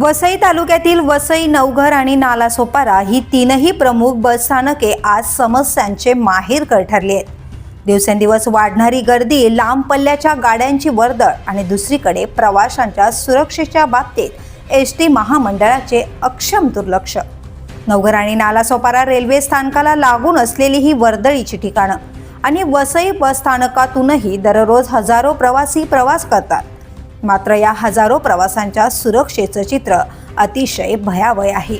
वसई तालुक्यातील वसई नवघर आणि नालासोपारा ही तीनही प्रमुख बसस्थानके आज समस्यांचे माहेरकर ठरली आहेत. दिवसेंदिवस वाढणारी गर्दी लांब पल्ल्याच्या गाड्यांची वर्दळ आणि दुसरीकडे प्रवाशांच्या सुरक्षेच्या बाबतीत एस टी महामंडळाचे अक्षम दुर्लक्ष. नवघर आणि नालासोपारा रेल्वे स्थानकाला लागून असलेली ही वर्दळीची ठिकाणं आणि वसई बस स्थानकातूनही दररोज हजारो प्रवासी प्रवास करतात. मात्र या हजारो प्रवाशांच्या सुरक्षेचं चित्र अतिशय भयावह आहे.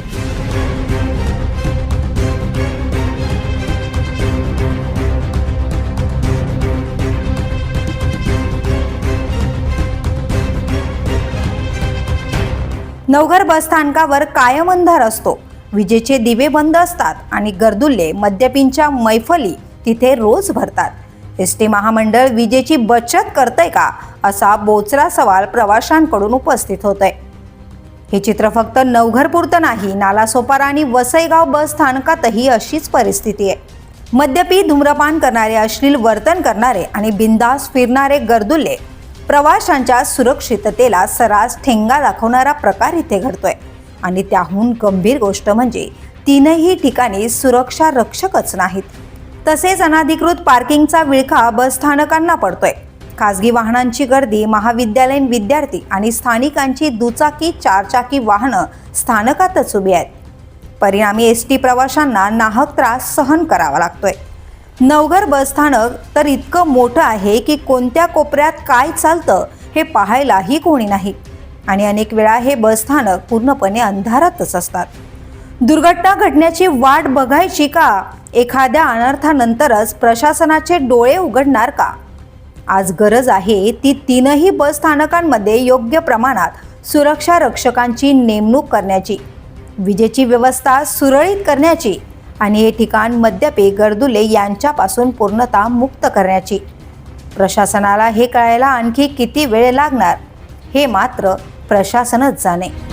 नवघर बसस्थानकावर कायम अंधार असतो. विजेचे दिवे बंद असतात आणि गर्दुल्ले मद्यपींच्या मैफली तिथे रोज भरतात. एस टी महामंडळ विजेची बचत करतंय का असा बोचरा सवाल प्रवाशांकडून उपस्थित होतोय. हे चित्र फक्त नवघरपुरतं नाही नालासोपारा आणि वसईगाव बस स्थानकातही अशीच परिस्थिती आहे. मद्यपी धूम्रपान करणारे अश्लील वर्तन करणारे आणि बिंदास फिरणारे गर्दुल्ले प्रवाशांच्या सुरक्षिततेला सरास ठेंगा दाखवणारा प्रकार इथे घडतोय. आणि त्याहून गंभीर गोष्ट म्हणजे तीनही ठिकाणी सुरक्षा रक्षकच नाहीत. तसेच अनाधिकृत पार्किंगचा विळखा बस स्थानकांना पडतोय. खासगी वाहनांची गर्दी महाविद्यालयीन विद्यार्थी आणि स्थानिकांची दुचाकी चारचाकी वाहनं स्थानकातच उभी आहेत. परिणामी एस टी प्रवाशांना नाहक त्रास सहन करावा लागतोय. नवघर बसस्थानक तर इतकं मोठं आहे की कोणत्या कोपऱ्यात काय चालतं हे पाहायलाही कोणी नाही. आणि अनेक वेळा हे बसस्थानक पूर्णपणे अंधारातच असतात. दुर्घटना घडण्याची वाट बघायची का? एखाद्या अनर्थानंतरच प्रशासनाचे डोळे उघडणार का? आज गरज आहे ती तीनही बस स्थानकांमध्ये योग्य प्रमाणात सुरक्षा रक्षकांची नेमणूक करण्याची. विजेची व्यवस्था सुरळीत करण्याची आणि हे ठिकाण मद्यपे गर्दुले यांच्यापासून पूर्णतः मुक्त करण्याची. प्रशासनाला हे कळायला आणखी किती वेळ लागणार हे मात्र प्रशासनच जाणे.